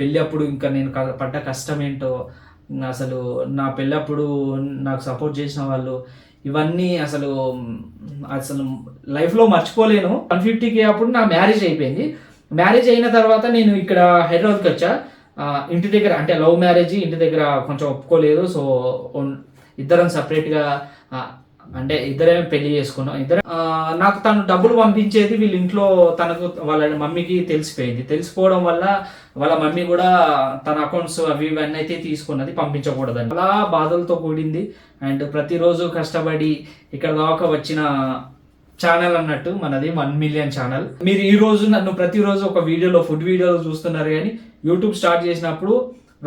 పెళ్ళి అప్పుడు ఇంకా నేను పడ్డ కష్టం ఏంటో అసలు నా పెళ్ళప్పుడు నాకు సపోర్ట్ చేసిన వాళ్ళు ఇవన్నీ అసలు అసలు లైఫ్లో మర్చిపోలేను. వన్ ఫిఫ్టీకి అప్పుడు నా మ్యారేజ్ అయిపోయింది. మ్యారేజ్ అయిన తర్వాత నేను ఇక్కడ హైదరాబాద్కి వచ్చా. ఇంటి దగ్గర అంటే లవ్ మ్యారేజ్ ఇంటి దగ్గర కొంచెం ఒప్పుకోలేదు. సో ఇద్దరం సపరేట్గా అంటే ఇద్దరే పెళ్ళి చేసుకున్నాం. ఇద్దరు నాకు తను డబ్బులు పంపించేది వీళ్ళ ఇంట్లో తనకు వాళ్ళ మమ్మీకి తెలిసిపోయింది. తెలిసిపోవడం వల్ల వాళ్ళ మమ్మీ కూడా తన అకౌంట్స్ అవి ఇవన్నీ అయితే తీసుకున్నది పంపించకూడదని. అలా బాధలతో కూడింది. అండ్ ప్రతిరోజు కష్టపడి ఇక్కడ దాకా వచ్చిన ఛానల్ అన్నట్టు మనది వన్ మిలియన్ ఛానల్ మీరు ఈ రోజు నన్ను ప్రతిరోజు ఒక వీడియోలో ఫుడ్ వీడియోలో చూస్తున్నారు కానీ యూట్యూబ్ స్టార్ట్ చేసినప్పుడు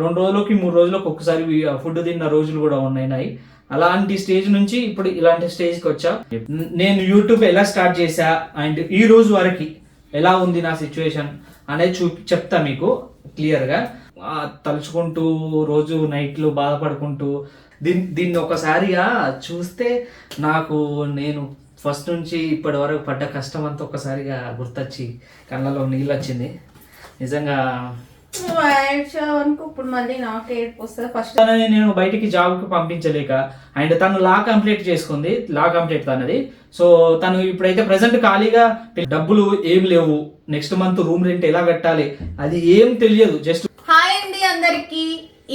రెండు రోజులకి మూడు రోజులకు ఒక్కసారి ఫుడ్ తిన్న రోజులు కూడా ఉన్నాయి అలాంటి స్టేజ్ నుంచి ఇప్పుడు ఇలాంటి స్టేజ్కి వచ్చా. నేను యూట్యూబ్ ఎలా స్టార్ట్ చేశా? అండ్ ఈ రోజు వరకు ఎలా ఉంది నా సిచ్యువేషన్ అనేది చూ చెప్తా మీకు క్లియర్గా. తలుచుకుంటూ రోజు నైట్లు బాధపడుకుంటూ దీన్ని దీన్ని ఒకసారిగా చూస్తే నాకు నేను ఫస్ట్ నుంచి ఇప్పటి వరకు పడ్డ కష్టం అంతా ఒక్కసారిగా గుర్తొచ్చి కళ్ళలో నీళ్ళు వచ్చింది నిజంగా ఇప్పుడు మళ్ళీ నాకు ఏడుపు వస్తుంది. ఫస్ట్ తనని నేను బయటికి జాబ్కి పంపించలేక అండ్ తను లా కంప్లీట్ చేసుకుంది లా కంప్లీట్ తనది. సో తను ఇప్పుడైతే ప్రజెంట్ ఖాళీగా డబ్బులు ఏం లేవు. నెక్స్ట్ మంత్ రూమ్ రెంట్ ఎలా కట్టాలి అది ఏం తెలియదు. జస్ట్ హాయ్ అండి అందరికి.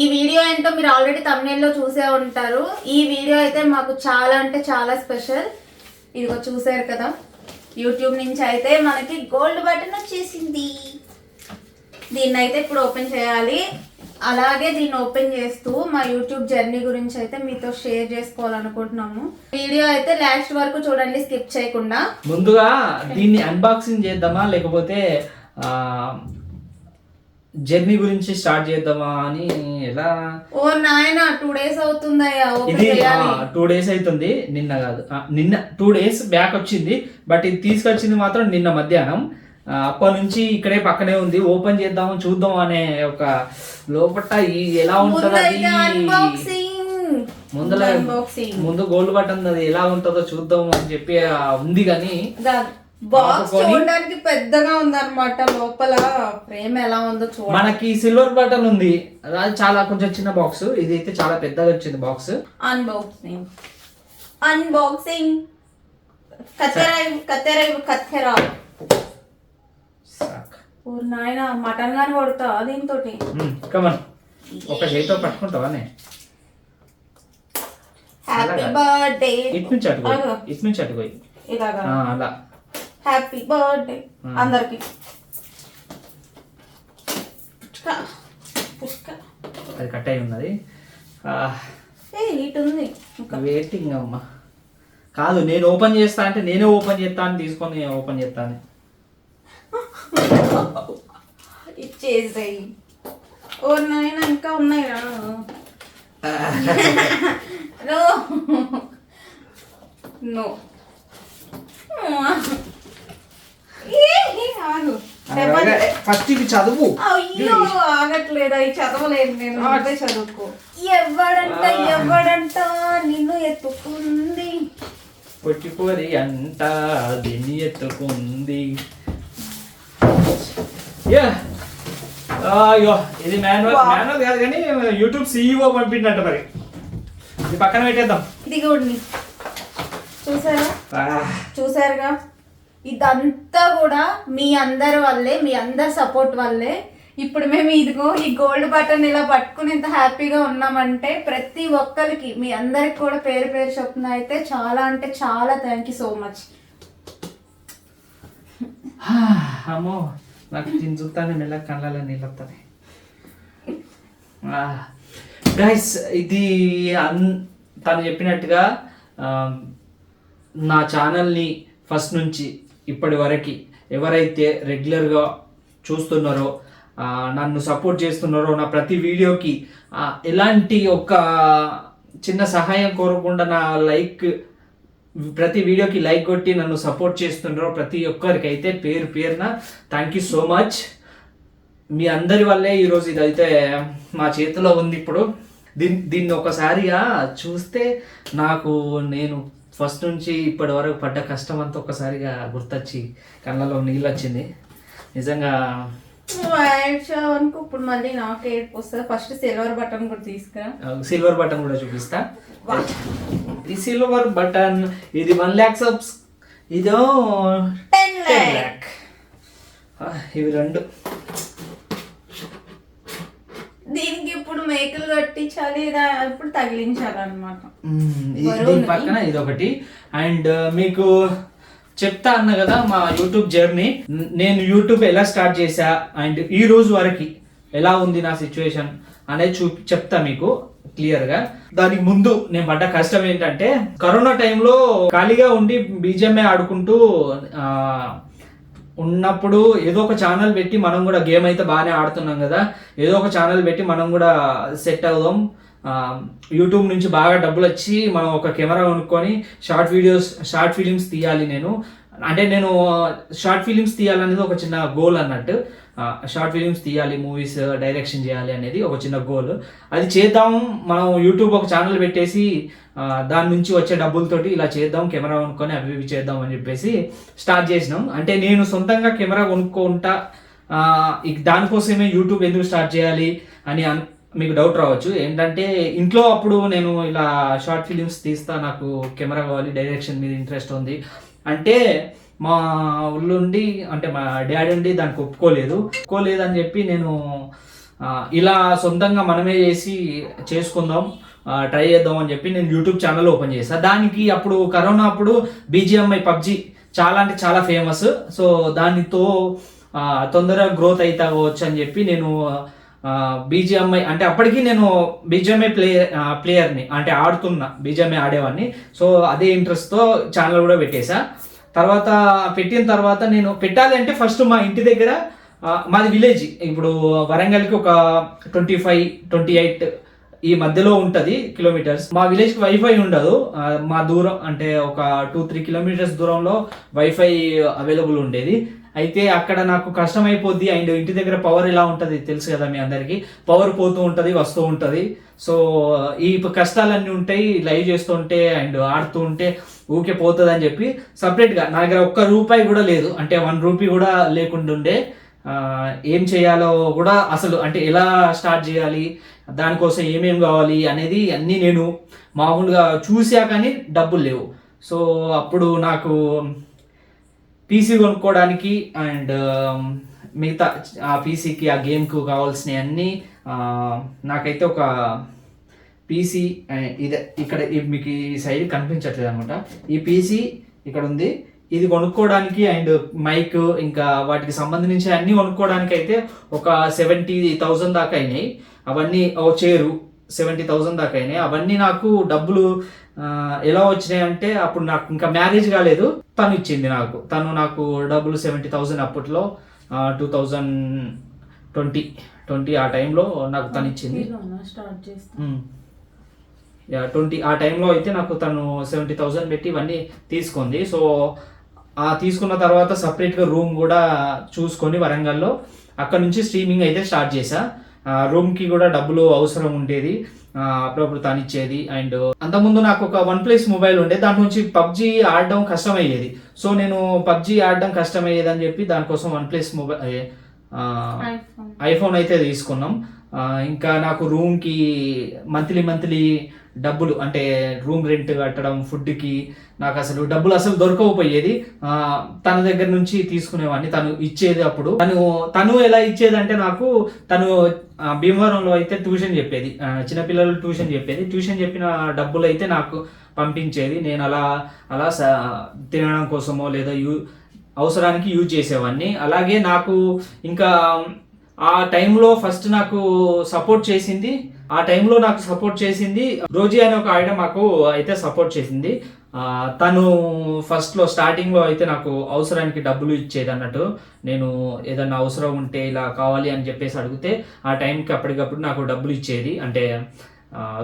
ఈ వీడియో ఏంటో మీరు ఆల్రెడీ తమిళలో చూసే ఉంటారు. ఈ వీడియో అయితే మాకు చాలా అంటే చాలా స్పెషల్. ఇదిగో చూసారు కదా. యూట్యూబ్ నుంచి అయితే మనకి గోల్డ్ బటన్ వచ్చేసింది. దీన్ని అయితే ఇప్పుడు ఓపెన్ చేయాలి. అలాగే దీన్ని ఓపెన్ చేస్తూ మా యూట్యూబ్ జర్నీ గురించి అయితే మీతో షేర్ చేసుకోవాలనుకుంటున్నాము. వీడియో అయితే లాస్ట్ వరకు చూడండి స్కిప్ చేయకుండా. ముందుగా దీన్ని అన్బాక్సింగ్ చేద్దామా లేకపోతే జర్నీ గురించి స్టార్ట్ చేద్దామా అని ఎలా? ఓ నాయన టూ డేస్ అవుతుందయ్యా ఓపెన్ ఇది చేయాలి. టూ డేస్ అవుతుంది నిన్న కాదు. నిన్న టూ డేస్ బ్యాక్ వచ్చింది బట్ ఇది తీసుకొచ్చింది మాత్రం నిన్న మధ్యాహ్నం. అప్పటి నుంచి ఇక్కడే పక్కనే ఉంది. ఓపెన్ చేద్దాం చూద్దాం అనే ఒక లోపట ఎలా ఉంటది అన్బాక్సింగ్ ముందు గోల్డ్ బటన్ అది ఎలా ఉంటుందో చూద్దాం అని చెప్పి ఉంది కానీ బాక్స్ చూడడానికి పెద్దగా ఉందన్నమాట. లోపల ఫ్రేమ్ ఎలా ఉందో చూడ మనకి సిల్వర్ బటన్ ఉంది. అది చాలా కొంచెం చిన్న బాక్స్ ఇది అయితే చాలా పెద్దగా వచ్చింది బాక్స్ అన్బాక్సింగ్ అన్బాక్సింగ్ కత్తెర కత్తెర కత్తెర. నాయన మటన్ గాని కొడతా దీంతో కమన్ ఒక చేతితో పట్టుకుంటావానే హ్యాపీ అలాగా? బర్త్డే ఇటు నుంచి అటుకోయి అలాగా? ఇటు నుంచి అటుకోయి ఇలాగా. ఆ, అలా. Happy birthday. అందరికి. అది కట్ అయి ఉన్నది. ఏ ఇటు ఉంది. ఇంకా. వెయిటింగ్ అమ్మా. కాదు నేను ఓపెన్ చేస్తా అంటే నేనే ఓపెన్ చేస్తా అని తీసుకొని ఓపెన్ చేస్తాను ఇచ్చేసాయి. ఓ నాయన ఇంకా ఉన్నాయిరా. నో. నో ఫస్ట్ ఇది చదువు. అయ్యో ఆగట్లేదు? అవి చదవలేదు నేను అదే చదువుకో. ఎవడంట ఎవడంట నిన్ను ఎత్తుకుంది. పొట్టిపోరి అంట దీన్ని ఎత్తుకుంది. యా. అయ్యో ఇది మాన్యువల్. మాన్యువల్ కాదు కానీ యూట్యూబ్ సీఈఓ పంపిండట మరి. ఇది పక్కన పెట్టేద్దాం. ఇది కూడా చూసారా చూసారుగా? ఇదంతా కూడా మీ అందరి వల్లే మీ అందరి సపోర్ట్ వల్లే. ఇప్పుడు మేము ఇదిగో ఈ గోల్డ్ బటన్ ఇలా పట్టుకుని ఇంత హ్యాపీగా ఉన్నామంటే ప్రతి ఒక్కరికి మీ అందరికి కూడా పేరు పేరు చొప్పున అయితే చాలా అంటే చాలా థ్యాంక్ యూ సో మచ్ అమ్మో. నాకు దీన్ని చూస్తానే మెల్ల కళ్ళలో నీళ్ళు గైస్ ఇది అన్ తను చెప్పినట్టుగా నా ఛానల్ని ఫస్ట్ నుంచి ఇప్పటి వరకు ఎవరైతే రెగ్యులర్గా చూస్తున్నారో నన్ను సపోర్ట్ చేస్తున్నారో నా ప్రతి వీడియోకి ఎలాంటి ఒక చిన్న సహాయం కోరకుండా నా లైక్ ప్రతి వీడియోకి లైక్ కొట్టి నన్ను సపోర్ట్ చేస్తున్నారో ప్రతి ఒక్కరికి అయితే పేరు పేరున థ్యాంక్ యూ సో మచ్ మీ అందరి వల్లే ఈరోజు ఇదైతే మా చేతిలో ఉంది ఇప్పుడు. దీన్ని దీన్ని ఒకసారిగా చూస్తే నాకు నేను ఫస్ట్ నుంచి ఇప్పటి వరకు పడ్డ కష్టం అంతా ఒక్కసారిగా గుర్తొచ్చి కళ్ళలో నీళ్ళు వచ్చింది నిజంగా ఇప్పుడు మళ్ళీ నాకు ఏడుపు వస్తుంది. ఫస్ట్ సిల్వర్ బటన్ కూడా తీసుకురా సిల్వర్ బటన్ కూడా చూపిస్తా. ఈ సిల్వర్ బటన్ ఇది వన్ ల్యాక్ సబ్స్ ఇదో టెన్ ల్యాక్ ఇవి రెండు. దీనికి ఇప్పుడు మేకలు కట్టించాలి ఇప్పుడు తగిలించాలన్నమాట. ఇది- దీని. పక్కన ఇది ఒకటి అండ్ మీకు చెప్తా అన్న కదా మా యూట్యూబ్ జర్నీ. నేను యూట్యూబ్ ఎలా స్టార్ట్ చేశా అండ్ ఈ రోజు వరకు ఎలా ఉంది నా సిచ్యువేషన్ అనేది చూ చెప్తా మీకు. క్లియర్గా. దానికి ముందు నేను పడ్డ కష్టం ఏంటంటే కరోనా టైంలో ఖాళీగా ఉండి బీజేఎంఏ ఆడుకుంటూ ఉన్నప్పుడు ఏదో ఒక ఛానల్ పెట్టి మనం కూడా గేమ్ అయితే బాగానే ఆడుతున్నాం కదా. ఏదో ఒక ఛానల్ పెట్టి మనం కూడా సెట్ అవుదాం. యూట్యూబ్ నుంచి బాగా డబ్బులు వచ్చి మనం ఒక కెమెరా కొనుక్కొని షార్ట్ వీడియోస్ షార్ట్ ఫిలిమ్స్ తీయాలి నేను. అంటే నేను షార్ట్ ఫిలిమ్స్ తీయాలనేది ఒక చిన్న గోల్ అన్నట్టు. షార్ట్ ఫిలిమ్స్ తీయాలి మూవీస్ డైరెక్షన్ uh, చేయాలి అనేది ఒక చిన్న గోల్ అది చేద్దాం మనం యూట్యూబ్ ఒక ఛానల్ పెట్టేసి దాని నుంచి వచ్చే డబ్బులతోటి ఇలా చేద్దాం కెమెరా కొనుక్కొని అవి ఇవి చేద్దాం అని చెప్పేసి స్టార్ట్ చేసినాం. అంటే నేను సొంతంగా కెమెరా కొనుక్కుంటా ఇక దానికోసమే యూట్యూబ్ ఎందుకు స్టార్ట్ చేయాలి అని అన్- మీకు డౌట్ రావచ్చు. ఏంటంటే ఇంట్లో అప్పుడు నేను ఇలా షార్ట్ ఫిలిమ్స్ తీస్తా నాకు కెమెరా కావాలి డైరెక్షన్ మీద ఇంట్రెస్ట్ ఉంది. అంటే మా ఉండి అంటే మా డాడీ ఉండి దానికి ఒప్పుకోలేదు. ఒప్పుకోలేదు అని చెప్పి నేను ఇలా సొంతంగా మనమే చేసి చేసుకుందాం ట్రై చేద్దాం అని చెప్పి నేను యూట్యూబ్ ఛానల్ ఓపెన్ చేశాను దానికి అప్పుడు కరోనా అప్పుడు బీజిఎంఐ పబ్జి చాలా అంటే చాలా ఫేమస్. సో దానితో తొందరగా గ్రోత్ అవుతా అని చెప్పి నేను బీజిఎంఐ అంటే అప్పటికి నేను బీజిఎంఐ ప్లేయర్ ప్లేయర్ని అంటే ఆడుతున్నా బీజిఎంఐ ఆడేవాడిని. సో అదే ఇంట్రెస్ట్తో ఛానల్ కూడా పెట్టేశా. తర్వాత పెట్టిన తర్వాత నేను పెట్టాలి అంటే ఫస్ట్ మా ఇంటి దగ్గర మాది విలేజ్. ఇప్పుడు వరంగల్కి ఒక ట్వంటీ ఫైవ్ ట్వంటీ ఎయిట్ ఈ మధ్యలో ఉంటుంది కిలోమీటర్స్. మా విలేజ్కి వైఫై ఉండదు. మా దూరం అంటే ఒక టూ త్రీ కిలోమీటర్స్ దూరంలో వైఫై అవైలబుల్ ఉండేది. అయితే అక్కడ నాకు కష్టం అయిపోద్ది అండ్ ఇంటి దగ్గర పవర్ ఎలా ఉంటుంది తెలుసు కదా మీ అందరికీ? పవర్ పోతూ ఉంటుంది వస్తూ ఉంటుంది. సో ఈ కష్టాలన్నీ ఉంటాయి లైవ్ చేస్తూ ఉంటే అండ్ ఆడుతూ ఉంటే ఊకే పోతుంది అని చెప్పి సపరేట్గా నా దగ్గర ఒక్క రూపాయి కూడా లేదు. అంటే వన్ రూపీ కూడా లేకుండా ఉండే ఏం చేయాలో కూడా అసలు అంటే ఎలా స్టార్ట్ చేయాలి దానికోసం ఏమేం కావాలి అనేది అన్నీ నేను మామూలుగా చూసా కానీ డబ్బులు లేవు. సో అప్పుడు నాకు పీసీ కొనుక్కోవడానికి అండ్ um, మిగతా ఆ పీసీకి ఆ గేమ్కు కావాల్సినవి అన్నీ నాకైతే ఒక పీసీ ఇదే ఇక్కడ మీకు ఈ సైడ్ కనిపించట్లేదు అనమాట ఈ పీసీ ఇక్కడ ఉంది. ఇది కొనుక్కోవడానికి అండ్ మైక్ ఇంకా వాటికి సంబంధించి అన్ని కొనుక్కోవడానికి అయితే ఒక సెవెంటీ థౌజండ్ దాకా అయినాయి. అవన్నీ ఓ చేరు సెవెంటీ థౌజండ్ దాకా అయినాయి. అవన్నీ నాకు డబ్బులు ఎలా వచ్చినాయి అంటే అప్పుడు నాకు ఇంకా మ్యారేజ్ కాలేదు. తను ఇచ్చింది నాకు. తను నాకు డబ్బులు సెవెంటీ థౌజండ్ అప్పట్లో టూ థౌజండ్ ట్వంటీ ట్వంటీ ఆ టైంలో నాకు తను ఇచ్చింది. ట్వంటీ ఆ టైంలో అయితే నాకు తను సెవెంటీ థౌజండ్ పెట్టి ఇవన్నీ తీసుకుంది. సో ఆ తీసుకున్న తర్వాత సపరేట్గా రూమ్ కూడా చూసుకొని వరంగల్లో. అక్కడ నుంచి స్ట్రీమింగ్ అయితే స్టార్ట్ చేశా. ఆ, రూమ్కి కూడా డబ్బులు అవసరం ఉండేది. అప్పుడప్పుడు తను ఇచ్చేది అండ్ అంతకుముందు నాకు ఒక వన్ ప్లస్ మొబైల్ ఉండే. దాని నుంచి పబ్జి ఆడడం కష్టమయ్యేది. సో నేను పబ్జి ఆడడం కష్టమయ్యేది అని చెప్పి దానికోసం వన్ ప్లస్ మొబైల్ ఐఫోన్. అయితే తీసుకున్నాం. ఇంకా నాకు రూమ్కి మంత్లీ మంత్లీ డబ్బులు అంటే రూమ్ రెంట్ కట్టడం ఫుడ్కి నాకు అసలు డబ్బులు అసలు దొరకకపోయేది. తన దగ్గర నుంచి తీసుకునేవాడిని. తను ఇచ్చేది అప్పుడు. తను తను ఎలా ఇచ్చేది అంటే నాకు తను భీమవరంలో అయితే ట్యూషన్ చెప్పేది. చిన్నపిల్లలు ట్యూషన్ చెప్పేది. ట్యూషన్ చెప్పిన డబ్బులు అయితే నాకు పంపించేది. నేను అలా అలా తినడం కోసమో లేదా యూ అవసరానికి యూజ్ చేసేవాడిని. అలాగే నాకు ఇంకా ఆ టైంలో ఫస్ట్ నాకు సపోర్ట్ చేసింది. ఆ టైంలో నాకు సపోర్ట్ చేసింది. రోజీ అనే ఒక ఆవిడ మాకు అయితే సపోర్ట్ చేసింది. తను ఫస్ట్లో స్టార్టింగ్లో అయితే నాకు అవసరానికి డబ్బులు ఇచ్చేది అన్నట్టు. నేను ఏదన్నా అవసరం ఉంటే ఇలా కావాలి అని చెప్పేసి అడిగితే ఆ టైంకి అప్పటికప్పుడు నాకు డబ్బులు ఇచ్చేది. అంటే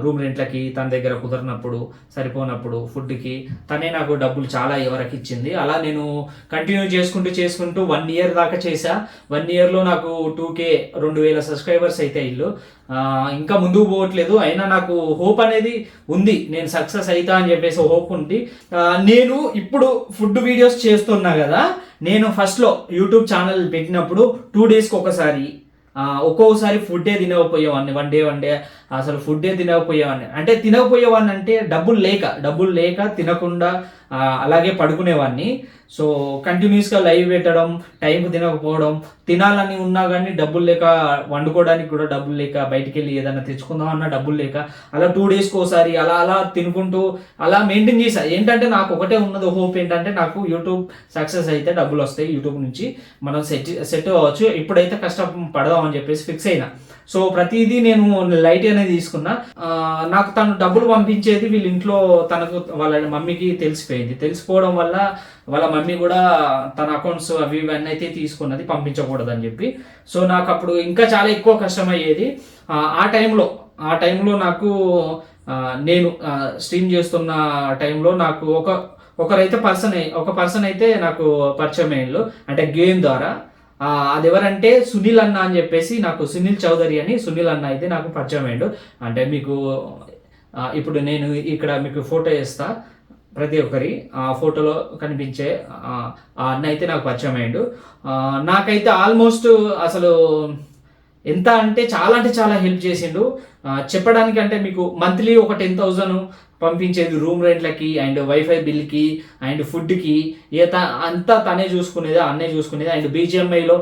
రూమ్ రెంట్లకి తన దగ్గర కుదరినప్పుడు సరిపోనప్పుడు ఫుడ్కి తనే నాకు డబ్బులు చాలా ఎవరికి ఇచ్చింది. అలా నేను కంటిన్యూ చేసుకుంటూ చేసుకుంటూ వన్ ఇయర్ దాకా చేశా. వన్ ఇయర్లో నాకు టూ కే రెండు వేల సబ్స్క్రైబర్స్ అయితే ఇల్లు. ఇంకా ముందుకు పోవట్లేదు. అయినా నాకు హోప్ అనేది ఉంది. నేను సక్సెస్ అవుతా అని చెప్పేసి హోప్ ఉంది. నేను ఇప్పుడు ఫుడ్ వీడియోస్ చేస్తున్నా కదా. నేను ఫస్ట్లో యూట్యూబ్ ఛానల్ పెట్టినప్పుడు టూ డేస్కి ఒకసారి ఒక్కొక్కసారి ఫుడ్డే తినకపోయేవాడిని. వన్ డే వన్ డే అసలు ఫుడ్డే తినకపోయేవాడిని. అంటే తినకపోయేవాడిని అంటే డబ్బులు లేక డబ్బులు లేక తినకుండా అలాగే పడుకునేవాడిని. సో కంటిన్యూస్గా లైవ్ పెట్టడం టైంకి తినకపోవడం తినాలని ఉన్నా కానీ డబ్బులు లేక వండుకోవడానికి కూడా డబ్బులు లేక బయటికి వెళ్ళి ఏదైనా తెచ్చుకుందాం అన్న డబ్బులు లేక అలా టూ డేస్కి ఒకసారి అలా అలా తినుకుంటూ అలా మెయింటైన్ చేశా. ఏంటంటే నాకు ఒకటే ఉన్నది హోప్ ఏంటంటే నాకు యూట్యూబ్ సక్సెస్ అయితే డబ్బులు వస్తాయి యూట్యూబ్ నుంచి. మనం సెట్ సెట్ అవ్వచ్చు. ఇప్పుడైతే కష్టం పడదాం అని చెప్పేసి ఫిక్స్ అయినా. సో ప్రతిదీ నేను లైట్ అనేది తీసుకున్నా. నాకు తను డబ్బులు పంపించేది వీళ్ళ ఇంట్లో తనకు వాళ్ళ మమ్మీకి తెలిసిపోయింది. తెలిసిపోవడం వల్ల వాళ్ళ మమ్మీ కూడా తన అకౌంట్స్ అవి ఇవన్నీ అయితే తీసుకున్నది పంపించకూడదు అని చెప్పి. సో నాకు అప్పుడు ఇంకా చాలా ఎక్కువ కష్టమయ్యేది. ఆ, ఆ టైంలో ఆ టైంలో నాకు నేను స్ట్రీమ్ చేస్తున్న టైంలో నాకు ఒక ఒకరైతే పర్సన్ ఒక పర్సన్ అయితే నాకు పరిచయం అయ్యిండు. అంటే గేమ్ ద్వారా. అది ఎవరంటే సునీల్ అన్న అని చెప్పేసి నాకు సునీల్ చౌదరి అని సునీల్ అన్న అయితే నాకు పరిచయం అయ్యిండు. అంటే మీకు ఇప్పుడు నేను ఇక్కడ మీకు ఫోటో వేస్తా. ప్రతి ఒక్కరి ఆ ఫోటోలో కనిపించే ఆ అన్న అయితే నాకు పరిచయం అయ్యిండు. నాకైతే ఆల్మోస్ట్ అసలు ఎంత అంటే చాలా అంటే చాలా హెల్ప్ చేసిండు. చెప్పడానికి అంటే మీకు మంత్లీ ఒక టెన్ థౌజండ్ పంపించేది రూమ్ రెంట్లకి అండ్ వైఫై బిల్కి అండ్ ఫుడ్కి. ఏ త అంతా తనే చూసుకునేది అన్నే చూసుకునేది. అండ్ బీజిఎంఐలో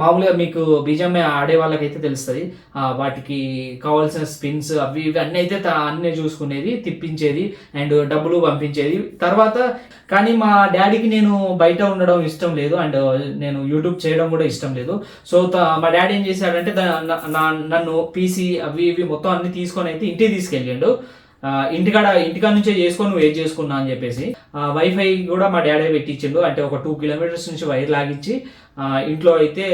మామూలుగా మీకు బీజిఎంఐ ఆడే వాళ్ళకైతే తెలుస్తుంది. వాటికి కావాల్సిన స్పిన్స్ అవి ఇవి అన్నీ అయితే అన్నీ అన్నే చూసుకునేది తిప్పించేది అండ్ డబ్బులు పంపించేది. తర్వాత కానీ మా డాడీకి నేను బయట ఉండడం ఇష్టం లేదు అండ్ నేను యూట్యూబ్ చేయడం కూడా ఇష్టం లేదు. సో మా డాడీ ఏం చేశాడంటే నన్ను పీసీ అవి ఇవి మొత్తం అన్ని తీసుకొని అయితే ఇంటికి తీసుకెళ్ళిండు. ఆ, ఇంటికాడ ఇంటికాడ నుంచే చేసుకొని నువ్వు ఏది చేసుకున్నా అని చెప్పేసి. వైఫై కూడా మా డాడీ పెట్టించిండు. అంటే ఒక టూ కిలోమీటర్స్ నుంచి వైర్ లాగించి ఇంట్లో అయితే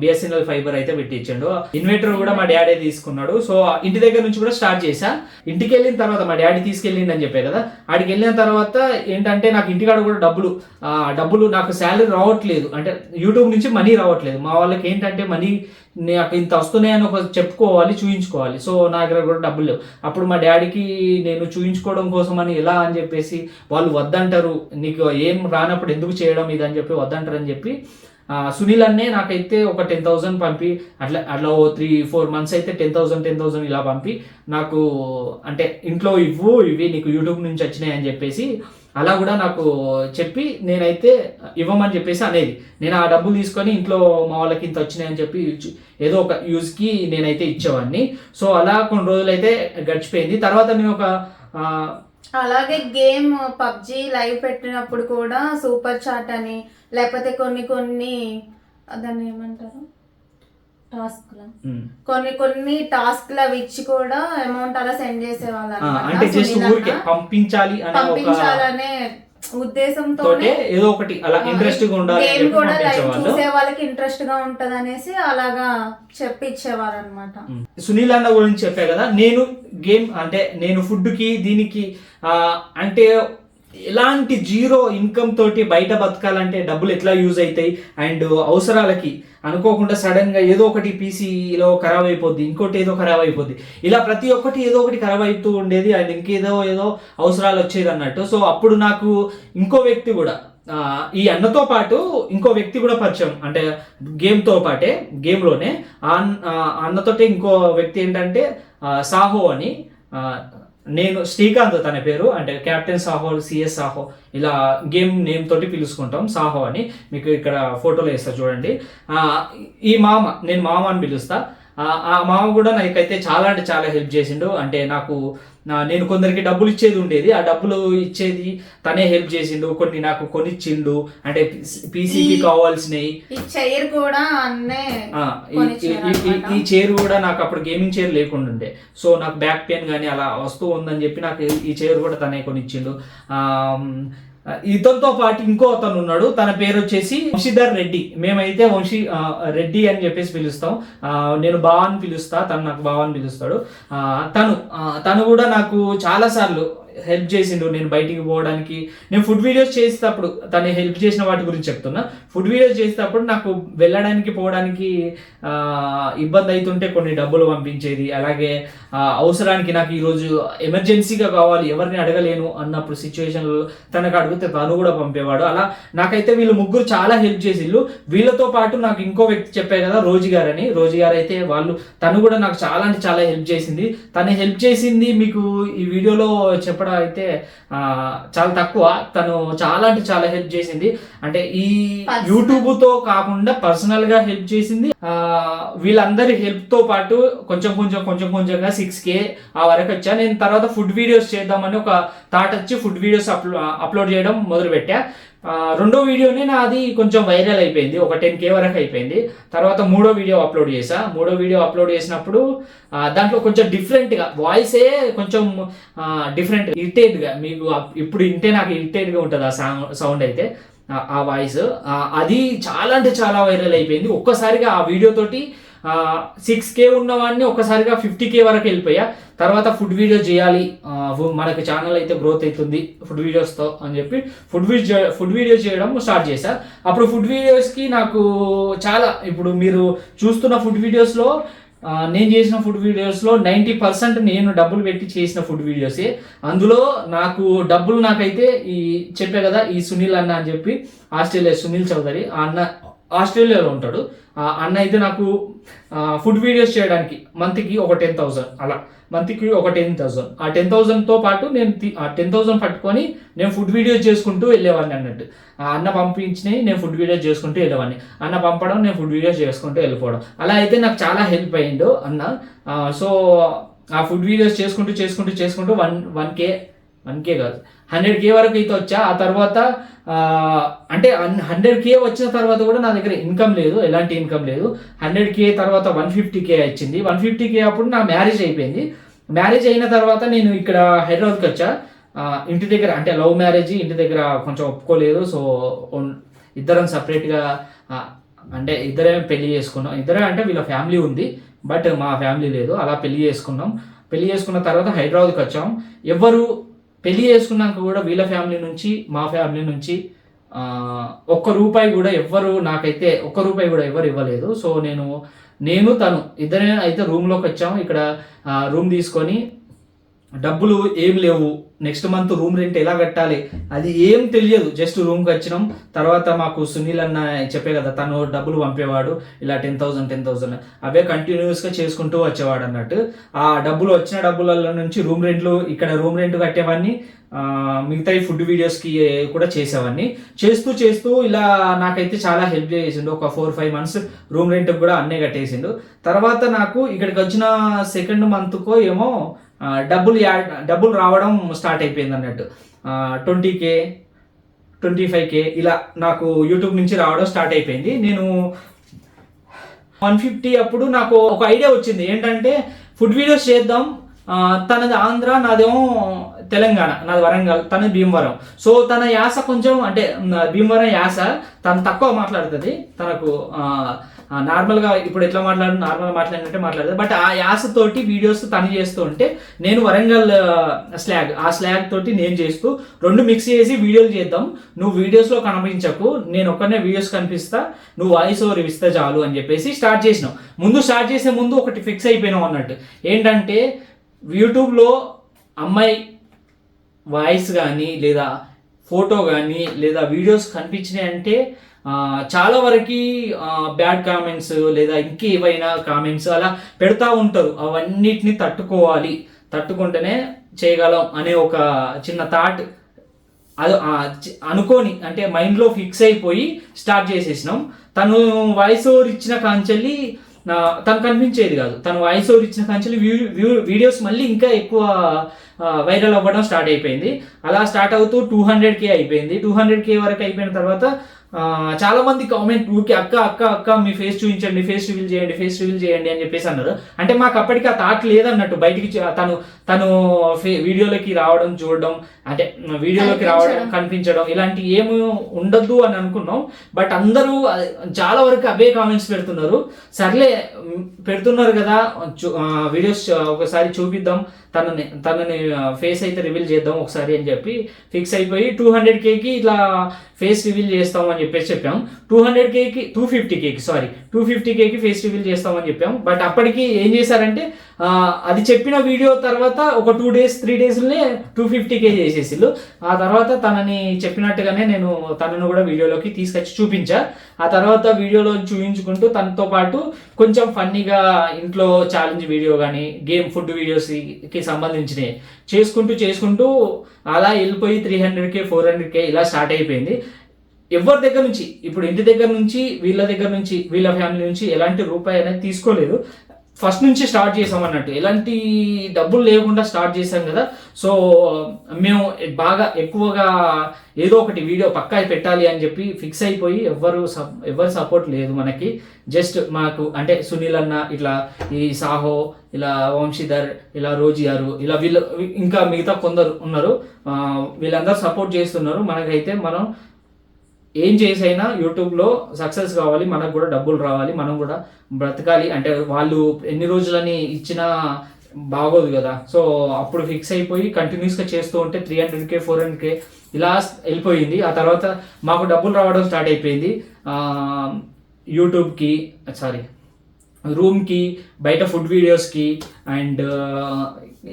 బిఎస్ఎన్ఎల్ ఫైబర్ అయితే పెట్టించాడు. ఇన్వర్టర్ కూడా మా డాడీ తీసుకున్నాడు. సో ఇంటి దగ్గర నుంచి కూడా స్టార్ట్ చేశా. ఇంటికి వెళ్ళిన తర్వాత మా డాడీ తీసుకెళ్ళిండి అని చెప్పే కదా. ఆడికి వెళ్ళిన తర్వాత ఏంటంటే నాకు ఇంటికాడ కూడా డబ్బులు డబ్బులు నాకు శాలరీ రావట్లేదు. అంటే యూట్యూబ్ నుంచి మనీ రావట్లేదు. మా వాళ్ళకి ఏంటంటే మనీ నాకు ఇంత వస్తున్నాయని ఒక చెప్పుకోవాలి చూయించుకోవాలి. సో నా దగ్గర కూడా డబ్బులు లేవు. అప్పుడు మా డాడీకి నేను చూయించుకోవడం కోసం అని ఎలా అని చెప్పేసి వాళ్ళు వద్దంటారు. నీకు ఏం రానప్పుడు ఎందుకు చేయడం ఇది అని చెప్పి వద్దంటారు అని చెప్పి సునీల్ అన్నే నాకైతే ఒక టెన్ థౌసండ్ పంపి అట్లా అట్లా ఓ త్రీ ఫోర్ మంత్స్ అయితే టెన్ థౌసండ్ టెన్ థౌసండ్ ఇలా పంపి నాకు అంటే ఇంట్లో ఇవ్వు ఇవి నీకు యూట్యూబ్ నుంచి వచ్చినాయి అని చెప్పేసి అలా కూడా నాకు చెప్పి నేనైతే ఇవ్వమని చెప్పేసి అనేది. నేను ఆ డబ్బులు తీసుకొని ఇంట్లో మా వాళ్ళకి ఇంత వచ్చినాయని చెప్పి ఏదో ఒక యూజ్కి నేనైతే ఇచ్చేవాడిని. సో అలా కొన్ని రోజులు అయితే గడిచిపోయింది. తర్వాత నేను ఒక అలాగే గేమ్ పబ్జి లైవ్ పెట్టినప్పుడు కూడా సూపర్ చాట్ అని లేకపోతే కొన్ని కొన్ని దాన్ని ఏమంటారు టాస్క్. కొన్ని కొన్ని టాస్క్ అవి ఇచ్చి కూడా అమౌంట్ అలా సెండ్ చేసేవాళ్ళు. పంపించాలి పంపించాలనే ఉద్దేశంతో ఏదో ఒకటి అలా ఇంట్రెస్ట్గా ఉండాలి కూడా లైవ్ చూసే వాళ్ళకి ఇంట్రెస్ట్గా ఉంటది అనేసి అలాగా చెప్పిచ్చేవారు అనమాట. సునీల్ అన్న గురించి చెప్పా కదా నేను గేమ్ అంటే నేను ఫుడ్కి దీనికి ఆ, అంటే ఎలాంటి జీరో ఇన్కమ్ తోటి బయట బతకాలంటే డబ్బులు ఎట్లా యూజ్ అవుతాయి అండ్ అవసరాలకి అనుకోకుండా సడన్గా ఏదో ఒకటి పీసీలో ఖరాబ్ అయిపోద్ది ఇంకోటి ఏదో ఖరాబ్ అయిపోద్ది. ఇలా ప్రతి ఒక్కటి ఏదో ఒకటి ఖరాబ్ అవుతూ ఉండేది అండ్ ఇంకేదో ఏదో అవసరాలు వచ్చేది అన్నట్టు. సో అప్పుడు నాకు ఇంకో వ్యక్తి కూడా ఈ అన్నతో పాటు ఇంకో వ్యక్తి కూడా పరిచయం. అంటే గేమ్తో పాటే గేమ్లోనే అన్న- అన్నతోటి ఇంకో వ్యక్తి ఏంటంటే సాహో అని. నేను శ్రీకాంత్ తన పేరు అంటే కెప్టెన్ సాహో సిఎస్ సాహో ఇలా గేమ్ నేమ్ తోటి పిలుచుకుంటాం సాహో అని. మీకు ఇక్కడ ఫోటోలో వేస్తా చూడండి. ఈ మామ నేను మామ అని పిలుస్తా. ఆ ఆ మామ కూడా నాకైతే చాలా అంటే చాలా హెల్ప్ చేసిండు. అంటే నాకు నేను కొందరికి డబ్బులు ఇచ్చేది ఉండేది. ఆ డబ్బులు ఇచ్చేది తనే హెల్ప్ చేసిండు. కొన్ని నాకు కొనిచ్చిండు. అంటే పీసీకి కావాల్సినవి ఈ చైర్ కూడా అన్నే ఈ- చైర్ కూడా నాకు అప్పుడు గేమింగ్ చైర్ లేకుండా ఉండే. సో నాకు బ్యాక్ పెయిన్ కానీ అలా వస్తూ ఉందని చెప్పి నాకు ఈ చైర్ కూడా తనే కొనిచ్చిండు. ఇతనితో పాటు ఇంకో అతను ఉన్నాడు. తన పేరు వచ్చేసి వంశీధర్ రెడ్డి. మేమైతే వంశీ ఆ, రెడ్డి అని చెప్పేసి పిలుస్తాం. ఆ, నేను బావ అని పిలుస్తా తను నాకు బావ అని పిలుస్తాడు. ఆ, తను ఆ, తను కూడా నాకు చాలా సార్లు హెల్ప్ చేసిండు నేను బయటికి పోవడానికి. నేను ఫుడ్ వీడియోస్ చేసేటప్పుడు తను హెల్ప్ చేసిన వాటి గురించి చెప్తున్నా. ఫుడ్ వీడియోస్ చేసేటప్పుడు నాకు వెళ్ళడానికి పోవడానికి ఇబ్బంది అవుతుంటే కొన్ని డబ్బులు పంపించేది. అలాగే అవసరానికి నాకు ఈరోజు ఎమర్జెన్సీగా కావాలి ఎవరిని అడగలేను అన్నప్పుడు సిచ్యువేషన్లో తనకు అడిగితే తను కూడా పంపేవాడు. అలా నాకైతే వీళ్ళు ముగ్గురు చాలా హెల్ప్ చేసిళ్ళు. వీళ్ళతో పాటు నాకు ఇంకో వ్యక్తి చెప్పారు కదా రోజు గారు అని. రోజు గారు అయితే వాళ్ళు తను కూడా నాకు చాలా అంటే చాలా హెల్ప్ చేసింది. తను హెల్ప్ చేసింది మీకు ఈ వీడియోలో చెప్పడం అయితే ఆ, చాలా తక్కువ. తను చాలా అంటే చాలా హెల్ప్ చేసింది. అంటే ఈ. యూట్యూబ్తో కాకుండా పర్సనల్గా హెల్ప్ చేసింది. ఆ, వీళ్ళందరి హెల్ప్తో పాటు కొంచెం కొంచెం కొంచెం కొంచెంగా సిక్స్ కే ఆ వరకు వచ్చా. నేను తర్వాత ఫుడ్ వీడియోస్ చేద్దామని ఒక థాట్ వచ్చి ఫుడ్ వీడియోస్ అప్లోడ్ చేయడం మొదలు పెట్టా రెండో వీడియోనే నాది కొంచెం వైరల్ అయిపోయింది. ఒక టెన్ కే వరకు అయిపోయింది. తర్వాత మూడో వీడియో అప్లోడ్ చేసా మూడో వీడియో అప్లోడ్ చేసినప్పుడు దాంట్లో కొంచెం డిఫరెంట్గా వాయిసే కొంచెం డిఫరెంట్ ఇరిటేట్గా మీకు ఇప్పుడు ఇంటే నాకు ఇరిటేట్గా ఉంటుంది ఆ సౌండ్ సౌండ్ అయితే ఆ- వాయిస్. అది చాలా అంటే చాలా వైరల్ అయిపోయింది. ఒక్కసారిగా ఆ వీడియోతోటి సిక్స్ కే ఉన్నవాడిని ఒక్కసారిగా ఫిఫ్టీ కే వరకు వెళ్ళిపోయా. తర్వాత ఫుడ్ వీడియో చేయాలి. మనకి ఛానల్ అయితే గ్రోత్ అవుతుంది ఫుడ్ వీడియోస్తో అని చెప్పి ఫుడ్ వీడియో ఫుడ్ వీడియో చేయడం స్టార్ట్ చేశాను అప్పుడు ఫుడ్ వీడియోస్కి నాకు చాలా ఇప్పుడు మీరు చూస్తున్న ఫుడ్ వీడియోస్లో నేను చేసిన ఫుడ్ వీడియోస్లో నైంటీ పర్సెంట్ నేను డబ్బులు పెట్టి చేసిన ఫుడ్ వీడియోసే అందులో నాకు డబ్బులు నాకైతే ఈ చెప్పే కదా ఈ సునీల్ అన్న అని చెప్పి ఆస్ట్రేలియా సునీల్ చౌదరి ఆ అన్న ఆస్ట్రేలియాలో ఉంటాడు. ఆ అన్న అయితే నాకు ఫుడ్ వీడియోస్ చేయడానికి మంత్కి ఒక టెన్ థౌసండ్ అలా. మంత్కి ఒక టెన్ థౌసండ్ ఆ టెన్ థౌసండ్తో పాటు నేను ఆ టెన్ థౌసండ్ పట్టుకొని నేను ఫుడ్ వీడియోస్ చేసుకుంటూ వెళ్ళేవాడిని అన్నట్టు. ఆ అన్న పంపించినవి నేను ఫుడ్ వీడియోస్ చేసుకుంటూ వెళ్ళేవాడిని. అన్న పంపడం నేను ఫుడ్ వీడియోస్ చేసుకుంటూ వెళ్ళిపోవడం. అలా అయితే నాకు చాలా హెల్ప్ అయ్యిండు అన్న. సో ఆ ఫుడ్ వీడియోస్ చేసుకుంటూ చేసుకుంటూ చేసుకుంటూ one one K one K కాదు. హండ్రెడ్ కే వరకు అయితే వచ్చా ఆ తర్వాత అంటే హండ్రెడ్ కే వచ్చిన తర్వాత కూడా నా దగ్గర ఇన్కమ్ లేదు ఎలాంటి ఇన్కమ్ లేదు. హండ్రెడ్ కే తర్వాత వన్ ఫిఫ్టీ కే వచ్చింది వన్ ఫిఫ్టీ కే అప్పుడు నా మ్యారేజ్ అయిపోయింది. మ్యారేజ్ అయిన తర్వాత నేను ఇక్కడ హైదరాబాద్కి వచ్చా. ఇంటి దగ్గర అంటే లవ్ మ్యారేజ్ ఇంటి దగ్గర కొంచెం ఒప్పుకోలేదు. సో ఇద్దరం సపరేట్గా అంటే ఇద్దరే పెళ్ళి చేసుకున్నాం. ఇద్దరే అంటే వీళ్ళ ఫ్యామిలీ ఉంది బట్ మా ఫ్యామిలీ లేదు. అలా పెళ్ళి చేసుకున్నాం. పెళ్ళి చేసుకున్న తర్వాత హైదరాబాద్కి వచ్చాం. ఎవరు పెళ్ళి చేసుకున్నాక కూడా వీళ్ళ ఫ్యామిలీ నుంచి మా ఫ్యామిలీ నుంచి ఒక్క రూపాయి కూడా ఎవ్వరు నాకైతే ఒక్క రూపాయి కూడా ఎవరు ఇవ్వలేదు. సో నేను నేను తను ఇద్దరే అయితే రూమ్లోకి వచ్చాము. ఇక్కడ రూమ్ తీసుకొని డబ్బులు ఏం లేవు. నెక్స్ట్ మంత్ రూమ్ రెంట్ ఎలా కట్టాలి? అది ఏం తెలియదు. జస్ట్ రూమ్కి వచ్చినాం తర్వాత మాకు సునీల్ అన్న చెప్పే కదా తను డబ్బులు పంపేవాడు. ఇలా టెన్ థౌసండ్ టెన్ థౌసండ్ అవే కంటిన్యూస్గా చేసుకుంటూ వచ్చేవాడు అన్నట్టు. ఆ డబ్బులు వచ్చిన డబ్బుల నుంచి రూమ్ రెంట్లు ఇక్కడ రూమ్ రెంట్ కట్టేవాడిని. మిగతా ఈ ఫుడ్ వీడియోస్కి కూడా చేసేవాడిని. చేస్తూ చేస్తూ ఇలా నాకైతే చాలా హెల్ప్ చేసిండు. ఒక four five months room rent కూడా అన్నే కట్టేసిండు. తర్వాత నాకు ఇక్కడికి వచ్చిన సెకండ్ మంత్కో ఏమో డబ్బులు యాడ్ డబ్బులు రావడం స్టార్ట్ అయిపోయింది అన్నట్టు. Twenty K twenty five K ఇలా నాకు యూట్యూబ్ నుంచి రావడం స్టార్ట్ అయిపోయింది. నేను వన్ ఫిఫ్టీ అప్పుడు నాకు ఒక ఐడియా వచ్చింది. ఏంటంటే ఫుడ్ వీడియోస్ చేద్దాం. తనది ఆంధ్ర నాదేమో తెలంగాణ నాది వరంగల్ తనది భీమవరం. సో తన యాస కొంచెం అంటే భీమవరం యాస తను తక్కువ మాట్లాడుతుంది. తనకు నార్మల్గా ఇప్పుడు ఎట్లా మాట్లాడు నార్మల్గా మాట్లాడినట్టే మాట్లాడదు. బట్ ఆ యాసతోటి వీడియోస్ తను చేస్తూ ఉంటే నేను వరంగల్ స్లాగ్ ఆ స్లాగ్ తోటి నేను చేస్తూ రెండు మిక్స్ చేసి వీడియోలు చేద్దాం. నువ్వు వీడియోస్లో కనిపించకు నేను ఒక్కనే వీడియోస్ కనిపిస్తా నువ్వు వాయిస్ ఓవర్ ఇస్తే చాలు అని చెప్పేసి స్టార్ట్ చేసినాం. ముందు స్టార్ట్ చేసే ముందు ఒకటి ఫిక్స్ అయిపోయినావు అన్నట్టు. ఏంటంటే యూట్యూబ్లో అమ్మాయి వాయిస్ కానీ లేదా ఫోటో కానీ లేదా వీడియోస్ కనిపించినాయి అంటే చాలా వరకు బ్యాడ్ కామెంట్స్ లేదా ఇంకేవైనా కామెంట్స్ అలా పెడతా ఉంటారు. అవన్నిటిని తట్టుకోవాలి. తట్టుకుంటేనే చేయగలం అనే ఒక చిన్న థాట్ అది అనుకోని అంటే మైండ్లో ఫిక్స్ అయిపోయి స్టార్ట్ చేసేసినాం. తను వాయిస్ ఓవర్ ఇచ్చిన కాంచెల్లి తను కనిపించేది కాదు. తను వాయిస్ ఓవర్ ఇచ్చిన కాంచెల్లి వ్యూ- వీడియోస్ మళ్ళీ ఇంకా ఎక్కువ వైరల్ అవ్వడం స్టార్ట్ అయిపోయింది. అలా స్టార్ట్ అవుతూ టూ హండ్రెడ్ కే అయిపోయింది. టూ హండ్రెడ్ కే వరకు అయిపోయిన తర్వాత చాలా మంది కామెంట్ ఊకే అక్క అక్క అక్క మీ ఫేస్ చూపించండి ఫేస్ రివీల్ చేయండి ఫేస్ రివీల్ చేయండి అని చెప్పేసి అన్నారు. అంటే మాకు అప్పటికి ఆ థాట్ లేదన్నట్టు బయటికి తను తను వీడియోలోకి రావడం చూడడం అంటే వీడియోలోకి రావడం కనిపించడం. ఇలాంటి ఏమి ఉండద్దు అని అనుకున్నాం. బట్ అందరూ అదే- చాలా వరకు అవే కామెంట్స్ పెడుతున్నారు. సర్లే పెడుతున్నారు కదా వీడియోస్ ఒకసారి చూపిద్దాం తనని తనని ఫేస్ అయితే రివీల్ చేద్దాం ఒకసారి అని చెప్పి ఫిక్స్ అయిపోయి టూ హండ్రెడ్ కేకి ఇట్లా ఫేస్ రివీల్ చేస్తాం అని చెప్పేసి చెప్పాం. టూ హండ్రెడ్ కేకి టూ ఫిఫ్టీ కేకి సారీ టూ ఫిఫ్టీ కేకి ఫేస్ రివీల్ చేస్తామని చెప్పాం. బట్ అప్పటికి ఏం చేశారంటే అది చెప్పిన వీడియో తర్వాత ఒక టూ డేస్ త్రీ డేస్లోనే టూ ఫిఫ్టీ కే చేసేసిళ్ళు. ఆ తర్వాత తనని చెప్పినట్టుగానే నేను తనను కూడా వీడియోలోకి తీసుకొచ్చి చూపించా. ఆ తర్వాత వీడియోలో చూపించుకుంటూ తనతో పాటు కొంచెం ఫన్నీగా ఇంట్లో ఛాలెంజ్ వీడియో కానీ గేమ్ ఫుడ్ వీడియోస్కి సంబంధించినవి చేసుకుంటూ చేసుకుంటూ అలా వెళ్ళిపోయి three hundred K four hundred K ఇలా స్టార్ట్ అయిపోయింది. ఎవరి దగ్గర నుంచి? ఇప్పుడు ఇంటి దగ్గర నుంచి వీళ్ళ దగ్గర నుంచి వీళ్ళ ఫ్యామిలీ నుంచి ఎలాంటి రూపాయి అనేది తీసుకోలేదు. ఫస్ట్ నుంచి స్టార్ట్ చేసాం అన్నట్టు. ఎలాంటి డబ్బులు లేకుండా స్టార్ట్ చేసాం కదా. సో మేము బాగా ఎక్కువగా ఏదో ఒకటి వీడియో పక్కా పెట్టాలి అని చెప్పి ఫిక్స్ అయిపోయి ఎవ్వరు సప్ ఎవరు సపోర్ట్ లేదు మనకి. జస్ట్ మాకు అంటే సునీల్ అన్న ఇట్లా ఈ సాహో ఇలా వంశీధర్ ఇలా రోజీయారు ఇలా వీళ్ళు ఇంకా మిగతా కొందరు ఉన్నారు. వీళ్ళందరూ సపోర్ట్ చేస్తున్నారు. మనకైతే మనం ఏం చేసైనా యూట్యూబ్లో సక్సెస్ కావాలి మనకు కూడా డబ్బులు రావాలి మనం కూడా బ్రతకాలి. అంటే వాళ్ళు ఎన్ని రోజులని ఇచ్చినా బాగోదు కదా. సో అప్పుడు ఫిక్స్ అయిపోయి కంటిన్యూస్గా చేస్తూ ఉంటే three hundred K four hundred K ఇలా వెళ్ళిపోయింది. ఆ తర్వాత మాకు డబ్బులు రావడం స్టార్ట్ అయిపోయింది. యూట్యూబ్కి సారీ రూమ్కి బయట ఫుడ్ వీడియోస్కి అండ్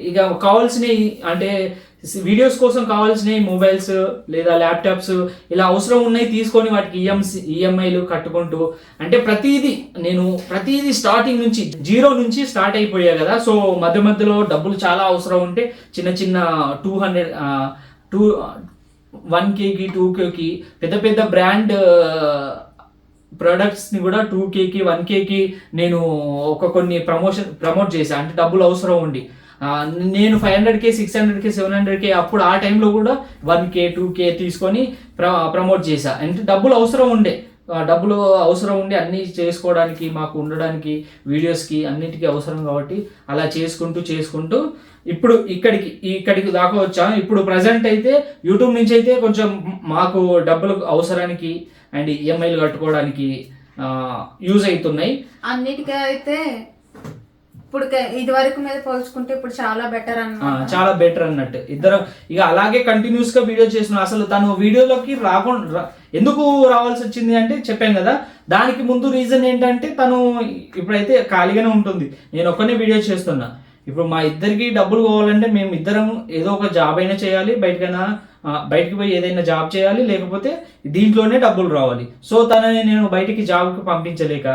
ఇక కావాల్సినవి అంటే వీడియోస్ కోసం కావాల్సినవి మొబైల్స్ లేదా ల్యాప్టాప్స్ ఇలా అవసరం ఉన్నాయి తీసుకొని వాటికి ఈఎంసి ఈఎంఐలు కట్టుకుంటూ అంటే ప్రతిదీ నేను ప్రతిదీ స్టార్టింగ్ నుంచి జీరో నుంచి స్టార్ట్ అయిపోయా కదా. సో మధ్య మధ్యలో డబ్బులు చాలా అవసరం ఉంటే చిన్న చిన్న టూ హండ్రెడ్ టూ వన్ కేకి టూ కేకి పెద్ద పెద్ద బ్రాండ్ ప్రొడక్ట్స్ని కూడా టూ కేకి వన్ కేకి నేను ఒక కొన్ని ప్రమోషన్ ప్రమోట్ చేశాను అంటే డబ్బులు అవసరం ఉండి. నేను five hundred K six hundred K seven hundred K అప్పుడు ఆ టైంలో కూడా వన్ కే టూ కే తీసుకొని ప్ర ప్రమోట్ చేశా. అంటే డబ్బులు అవసరం ఉండే. డబ్బులు అవసరం ఉండి అన్నీ చేసుకోవడానికి మాకు ఉండడానికి వీడియోస్కి అన్నిటికీ అవసరం కాబట్టి అలా చేసుకుంటూ చేసుకుంటూ ఇప్పుడు ఇక్కడికి ఇక్కడికి దాకా వచ్చాం. ఇప్పుడు ప్రజెంట్ అయితే యూట్యూబ్ నుంచి అయితే కొంచెం మాకు డబ్బులు అవసరానికి అండ్ ఈఎంఐలు కట్టుకోవడానికి యూజ్ అవుతున్నాయి. అన్నిటికీ అయితే ఇప్పుడు ఇది వరకు మీద పోల్చుకుంటే ఇప్పుడు చాలా బెటర్ అన్నమాట. చాలా బెటర్ అన్నట్టు. ఇద్దరం ఇక అలాగే కంటిన్యూస్గా వీడియో చేసిన అసలు తను వీడియోలోకి రాకుండా ఎందుకు రావాల్సి వచ్చింది అంటే చెప్పాను కదా. దానికి ముందు రీజన్ ఏంటంటే తను ఇప్పుడైతే ఖాళీగానే ఉంటుంది. నేను ఒక్కనే వీడియో చేస్తున్నా. ఇప్పుడు మా ఇద్దరికి డబ్బులు కావాలంటే మేము ఇద్దరం ఏదో ఒక జాబ్ అయినా చేయాలి. బయటకైనా బయటికి పోయి ఏదైనా జాబ్ చేయాలి లేకపోతే దీంట్లోనే డబ్బులు రావాలి. సో తనని నేను బయటికి జాబ్కి పంపించలేక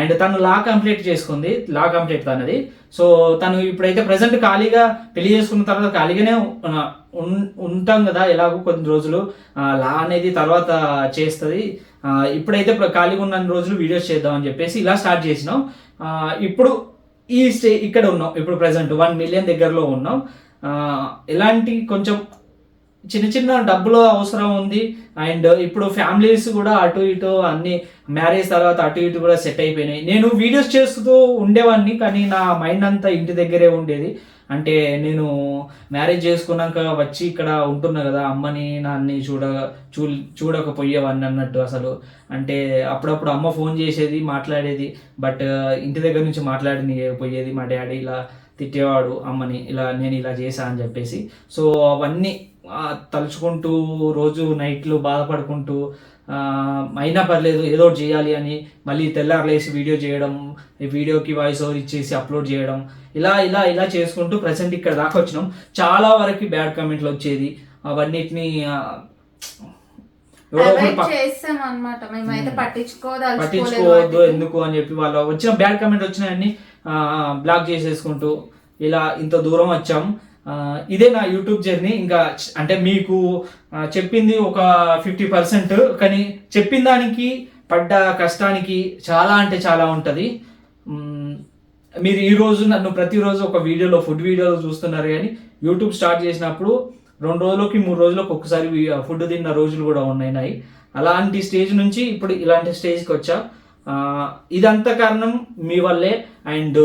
అండ్ తను లా కంప్లీట్ చేసుకుంది లా కంప్లీట్ తనది. సో తను ఇప్పుడైతే ప్రజెంట్ ఖాళీగా పెళ్ళి చేసుకున్న తర్వాత ఖాళీగానే ఉంటాం కదా ఎలాగో కొన్ని రోజులు. లా అనేది తర్వాత చేస్తుంది. ఇప్పుడైతే ఖాళీగా ఉన్న రోజులు వీడియోస్ చేద్దాం అని చెప్పేసి ఇలా స్టార్ట్ చేసినాం. ఇప్పుడు ఈ స్టే ఇక్కడ ఉన్నాం. ఇప్పుడు ప్రజెంట్ వన్ మిలియన్ దగ్గరలో ఉన్నాం. ఎలాంటి కొంచెం చిన్న చిన్న డబ్బులు అవసరం ఉంది. అండ్ ఇప్పుడు ఫ్యామిలీస్ కూడా అటు ఇటు అన్ని మ్యారేజ్ తర్వాత అటు ఇటు కూడా సెట్ అయిపోయినాయి. నేను వీడియోస్ చేస్తూ ఉండేవాడిని కానీ నా మైండ్ అంతా ఇంటి దగ్గరే ఉండేది. అంటే నేను మ్యారేజ్ చేసుకున్నాక వచ్చి ఇక్కడ ఉంటున్నా కదా అమ్మని నాన్ని చూడ చూ చూడకపోయేవాడిని అన్నట్టు అసలు. అంటే అప్పుడప్పుడు అమ్మ ఫోన్ చేసేది మాట్లాడేది. బట్ ఇంటి దగ్గర నుంచి మాట్లాడి పోయేది మా డాడీ ఇలా తిట్టేవాడు అమ్మని ఇలా నేను ఇలా చేశా అని చెప్పేసి. సో అవన్నీ తలుచుకుంటూ రోజు నైట్లు బాధపడుకుంటూ ఆ, అయినా పర్లేదు ఏదో ఒకటి చేయాలి అని మళ్ళీ తెల్లారలేసి వీడియో చేయడం ఈ వీడియోకి వాయిస్ ఓవర్ ఇచ్చేసి అప్లోడ్ చేయడం ఇలా ఇలా ఇలా చేసుకుంటూ ప్రజెంట్ ఇక్కడ దాకా వచ్చినాం. చాలా వరకు బ్యాడ్ కామెంట్లు వచ్చేది. అవన్నిటిని పట్టించుకోవద్దు. ఎందుకు అని చెప్పి వాళ్ళు వచ్చిన బ్యాడ్ కామెంట్ వచ్చినాయన్ని బ్లాక్ చేసేసుకుంటూ ఇలా ఇంత దూరం వచ్చాం. ఇదే నా యూట్యూబ్ జర్నీ ఇంకా అంటే మీకు చెప్పింది ఒక ఫిఫ్టీ పర్సెంట్ కానీ చెప్పిన దానికి పడ్డ కష్టానికి చాలా అంటే చాలా ఉంటుంది. మీరు ఈ రోజు నన్ను ప్రతిరోజు ఒక వీడియోలో ఫుడ్ వీడియోలో చూస్తున్నారు కానీ యూట్యూబ్ స్టార్ట్ చేసినప్పుడు రెండు రోజులకి మూడు రోజులకు ఒకసారి ఫుడ్ తిన్న రోజులు కూడా ఉన్నాయి అలాంటి స్టేజ్ నుంచి ఇప్పుడు ఇలాంటి స్టేజ్కి వచ్చా. ఇదంతా కారణం మీ వల్లే. అండ్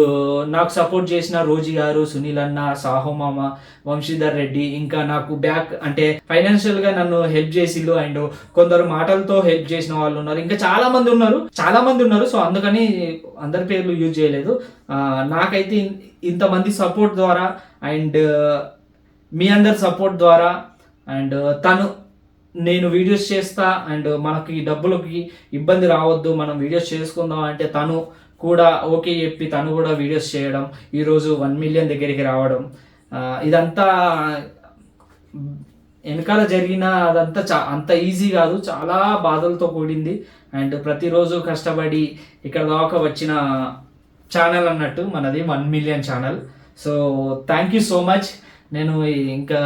నాకు సపోర్ట్ చేసిన రోజీ గారు సునీల్ అన్న సాహో మామ వంశీధర్ రెడ్డి ఇంకా నాకు బ్యాక్ అంటే ఫైనాన్షియల్గా నన్ను హెల్ప్ చేసిళ్ళు. అండ్ కొందరు మాటలతో హెల్ప్ చేసిన వాళ్ళు ఉన్నారు. ఇంకా చాలా మంది ఉన్నారు. చాలా మంది ఉన్నారు. సో అందుకని అందరి పేర్లు యూజ్ చేయలేదు. నాకైతే ఇంతమంది సపోర్ట్ ద్వారా అండ్ మీ అందరి సపోర్ట్ ద్వారా అండ్ తను నేను వీడియోస్ చేస్తా అండ్ మనకి డబ్బులకి ఇబ్బంది రావద్దు మనం వీడియోస్ చేసుకుందాం అంటే తను కూడా ఓకే చెప్పి తను కూడా వీడియోస్ చేయడం ఈరోజు వన్ మిలియన్ దగ్గరికి రావడం. ఇదంతా వెనకాల జరిగిన అదంతా చా అంత ఈజీ కాదు చాలా బాధలతో కూడింది. అండ్ ప్రతిరోజు కష్టపడి ఇక్కడ దాకా వచ్చిన ఛానల్ అన్నట్టు మనది one million channel so thank you so much నేను ఇంకా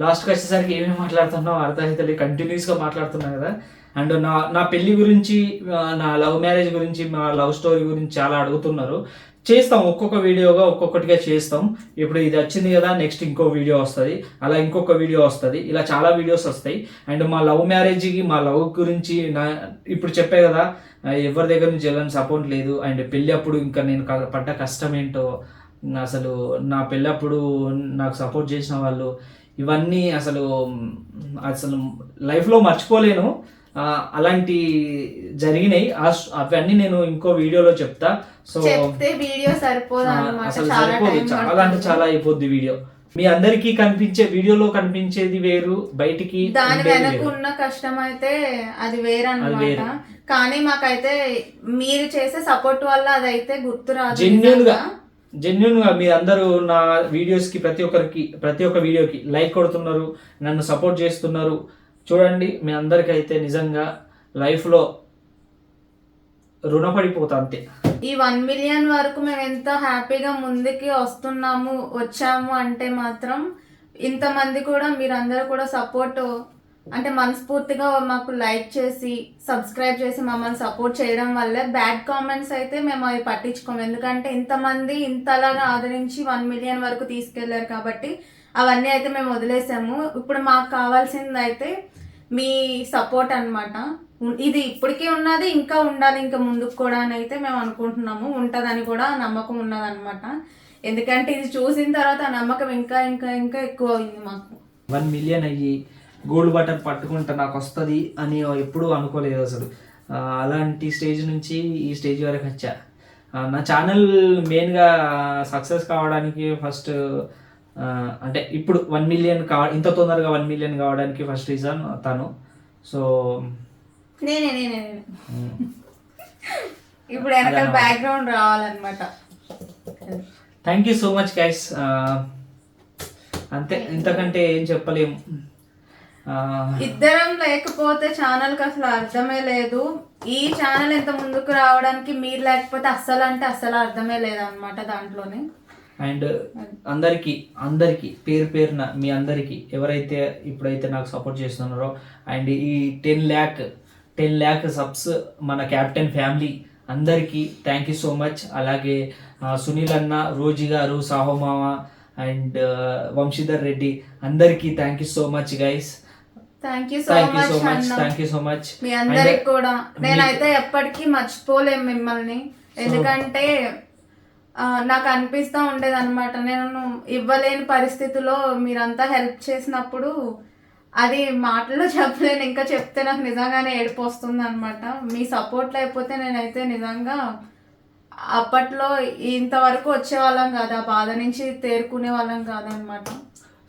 లాస్ట్కి వచ్చేసరికి ఏమేమి మాట్లాడుతున్నావు? అర్థమైతే కంటిన్యూస్గా మాట్లాడుతున్నా కదా. అండ్ నా నా పెళ్ళి గురించి నా లవ్ మ్యారేజ్ గురించి మా లవ్ స్టోరీ గురించి చాలా అడుగుతున్నారు. చేస్తాం. ఒక్కొక్క వీడియోగా ఒక్కొక్కటిగా చేస్తాం. ఇప్పుడు ఇది వచ్చింది కదా నెక్స్ట్ ఇంకో వీడియో వస్తుంది. అలా ఇంకొక వీడియో వస్తుంది. ఇలా చాలా వీడియోస్ వస్తాయి. అండ్ మా లవ్ మ్యారేజ్కి మా లవ్ గురించి నా ఇప్పుడు చెప్పే కదా ఎవరి దగ్గర నుంచి ఎలాంటి సపోర్ట్ లేదు. అండ్ పెళ్ళి అప్పుడు ఇంకా నేను పడ్డ కష్టం ఏంటో అసలు నా పెళ్ళప్పుడు నాకు సపోర్ట్ చేసిన వాళ్ళు ఇవన్నీ అసలు అసలు లైఫ్లో మర్చిపోలేను. అలాంటి జరిగినాయి. అవన్నీ నేను ఇంకో వీడియోలో చెప్తా. సో వీడియో అసలు చాలా సరిపోదు. చాలా అంటే చాలా అయిపోద్ది వీడియో. మీ అందరికీ కనిపించే వీడియోలో కనిపించేది వేరు బయటికి దాని వెనక. ఉన్న కష్టం అయితే అది వేరే అది అనమాట వేరు. కానీ మాకైతే మీరు చేసే సపోర్ట్ వల్ల అదైతే గుర్తు రాదు జెన్యున్గా. జెన్యున్గా మీరందరూ మీ అందరూ నా వీడియోస్కి ప్రతి ఒక్కరికి ప్రతి ఒక్క వీడియోకి లైక్ కొడుతున్నారు నన్ను సపోర్ట్ చేస్తున్నారు. చూడండి మీ అందరికైతే అయితే నిజంగా లైఫ్లో రుణపడిపోతా అంతే. ఈ వన్ మిలియన్ వరకు మేము ఎంత హ్యాపీగా ముందుకి వస్తున్నాము వచ్చాము అంటే మాత్రం ఇంతమంది కూడా మీరందరూ కూడా సపోర్ట్ అంటే మనస్ఫూర్తిగా మాకు లైక్ చేసి సబ్స్క్రైబ్ చేసి మమ్మల్ని సపోర్ట్ చేయడం వల్లే బ్యాడ్ కామెంట్స్ అయితే మేము అవి పట్టించుకోము ఎందుకంటే ఇంతమంది ఇంతలాగా ఆదరించి వన్ మిలియన్ వరకు తీసుకెళ్ళారు కాబట్టి అవన్నీ అయితే మేము వదిలేసాము. ఇప్పుడు మాకు కావాల్సింది అయితే మీ సపోర్ట్ అన్నమాట. ఇది ఇప్పటికే ఉన్నది ఇంకా ఉండాలి ఇంకా ముందుకు కూడా అని అయితే మేము అనుకుంటున్నాము. ఉంటుందని కూడా నమ్మకం ఉన్నదన్నమాట. ఎందుకంటే ఇది చూసిన తర్వాత ఆ నమ్మకం ఇంకా ఇంకా ఇంకా ఎక్కువ అయింది మాకు. వన్ మిలియన్ అయ్యి గోల్డ్ బటన్ పట్టుకుంటా నాకు వస్తుంది అని ఎప్పుడూ అనుకోలేదు అసలు. అలాంటి స్టేజ్ నుంచి ఈ స్టేజ్ వరకు వచ్చా. నా ఛానల్ మెయిన్గా సక్సెస్ కావడానికి ఫస్ట్ అంటే ఇప్పుడు వన్ మిలియన్ కావ ఇంత తొందరగా వన్ మిలియన్ కావడానికి ఫస్ట్ రీజన్ తను. సో నేనే నేనే. ఇప్పుడు వెనకాల. బ్యాక్గ్రౌండ్ రావాలన్నమాట. Thank you so much guys అంతే. ఇంతకంటే ఏం చెప్పలేము ఇద్దరం లేకపోతే ఛానల్కి అసలు అర్థమే లేదు. ఈ ఛానల్ ఎంత ముందుకు రావడానికి మీరు లేకపోతే అస్సలు అంటే అస్సలు అర్థమే లేదు అనమాట దాంట్లోనే. అండ్ అందరికీ అందరికీ పేరు పేరున మీ అందరికీ ఎవరైతే ఇప్పుడైతే నాకు సపోర్ట్ చేస్తున్నారో అండ్ ఈ ten lakh ten lakh subs మన క్యాప్టెన్ ఫ్యామిలీ అందరికీ థ్యాంక్ యూ సో మచ్ అలాగే సునీల్ అన్న రోజీ గారు సాహో మామ అండ్ వంశీధర్ రెడ్డి అందరికీ thank you so much guys thank you so much so much అన్న థ్యాంక్ యూ సో మచ్ మీ అందరికి కూడా. నేనైతే ఎప్పటికీ మర్చిపోలేం మిమ్మల్ని. ఎందుకంటే నాకు అనిపిస్తూ ఉండేది అనమాట నేను ఇవ్వలేని పరిస్థితిలో మీరంతా హెల్ప్ చేసినప్పుడు అది మాటల్లో చెప్పలేను. ఇంకా చెప్తే నాకు నిజంగానే ఏడుపు వస్తుంది అనమాట మీ సపోర్ట్ లేకపోతే నేనైతే నిజంగా అప్పట్లో ఇంతవరకు వచ్చేవాళ్ళం కాదు. ఆ బాధ నుంచి తేరుకునే వాళ్ళం కాదనమాట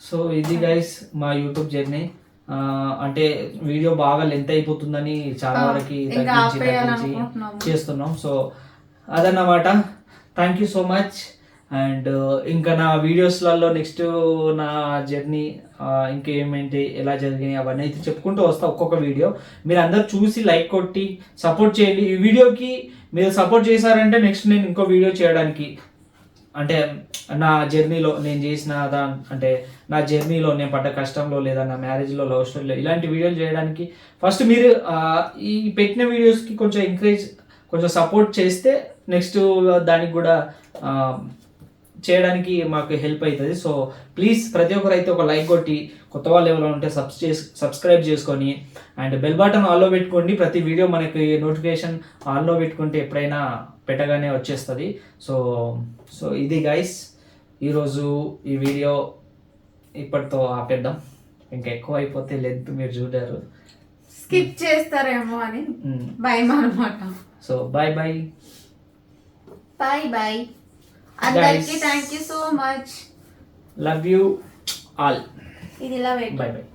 సో ఇది గైస్ మా యూట్యూబ్ జర్నీ అంటే వీడియో బాగా లెంత్ అయిపోతుందని చాలా వరకు తగ్గించి తగ్గించి. చేస్తున్నాం. సో అదన్నమాట. Thank you so much and ఇంకా నా వీడియోస్లలో నెక్స్ట్ నా జర్నీ ఇంకేమేంటి ఎలా జరిగినాయి అవన్నీ అయితే చెప్పుకుంటూ వస్తా ఒక్కొక్క వీడియో మీరు అందరు చూసి లైక్ కొట్టి సపోర్ట్ చేయండి. ఈ వీడియోకి మీరు సపోర్ట్ చేశారంటే నెక్స్ట్ నేను ఇంకో వీడియో చేయడానికి అంటే నా జర్నీలో నేను చేసిన దా అంటే నా జర్నీలో నేను పడ్డ కష్టంలో లేదా నా మ్యారేజ్లో లవ్ స్టోరీలో ఇలాంటి వీడియోలు చేయడానికి ఫస్ట్ మీరు ఈ పెట్టిన వీడియోస్కి కొంచెం ఎంకరేజ్ కొంచెం సపోర్ట్ చేస్తే నెక్స్ట్ దానికి కూడా చేయడానికి మాకు హెల్ప్ అవుతుంది సో ప్లీజ్ ప్రతి ఒక్కరు అయితే ఒక లైక్ కొట్టి కొత్త వాళ్ళు ఎవరైనా ఉంటే సబ్ సబ్స్క్రైబ్ చేసుకొని అండ్ బెల్ బటన్ ఆల్లో పెట్టుకోండి. ప్రతి వీడియో మనకి నోటిఫికేషన్ ఆల్లో పెట్టుకుంటే ఎప్పుడైనా పెట్టగానే వచ్చేస్తుంది. సో సో ఇది గైస్ ఈరోజు ఈ వీడియో ఇప్పటితో ఆపేద్దాం. ఇంకా ఎక్కువ అయిపోతే లెంత్ మీరు చూడారు. స్కిప్ చేస్తారేమో అని భయం అనమాట so bye bye bye bye అందరికి Guys. Thank you so much love you all ఇది ఇలా బాయ్ బాయ్